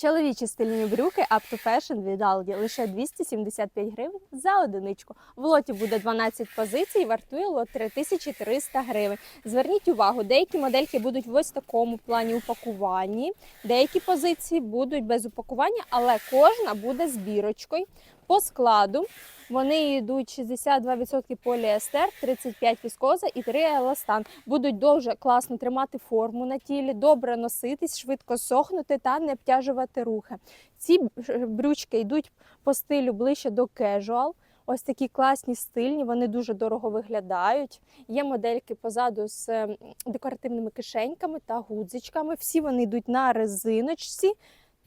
Чоловічі стильні брюки Up to Fashion від Aldi лише 275 гривень за одиничку. В лоті буде 12 позицій, вартує лот 3300 гривень. Зверніть увагу, деякі модельки будуть в ось такому плані упакуванні, деякі позиції будуть без упакування, але кожна буде з бірочкою. По складу вони йдуть 62% поліестер, 35% віскоза і 3 еластан. Будуть дуже класно тримати форму на тілі, добре носитись, швидко сохнути та не обтяжувати рухи. Ці брючки йдуть по стилю ближче до casual. Ось такі класні стильні, вони дуже дорого виглядають. Є модельки позаду з декоративними кишеньками та гудзичками. Всі вони йдуть на резиночці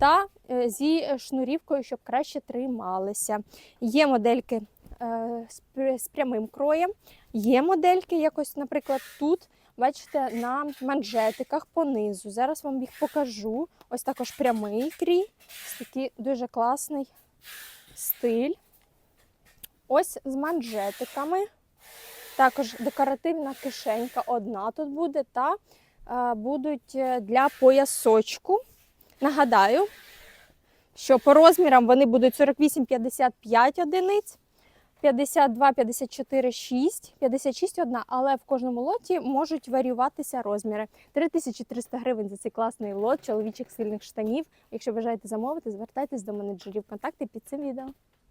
та е, зі шнурівкою, щоб краще трималися. Є модельки е, з прямим кроєм, є модельки, якось, наприклад, тут. Бачите, на манжетиках понизу. Зараз вам їх покажу. Ось також прямий крій. Такий дуже класний стиль. Ось з манжетиками. Також декоративна кишенька одна тут буде, та е, будуть для поясочку. Нагадаю, що по розмірам вони будуть 48-55 одиниць, 52, 54, 6, 56 одна, але в кожному лоті можуть варіюватися розміри. 3300 гривень за цей класний лот чоловічих сильних штанів. Якщо бажаєте замовити, звертайтесь до менеджерів. Контакти під цим відео.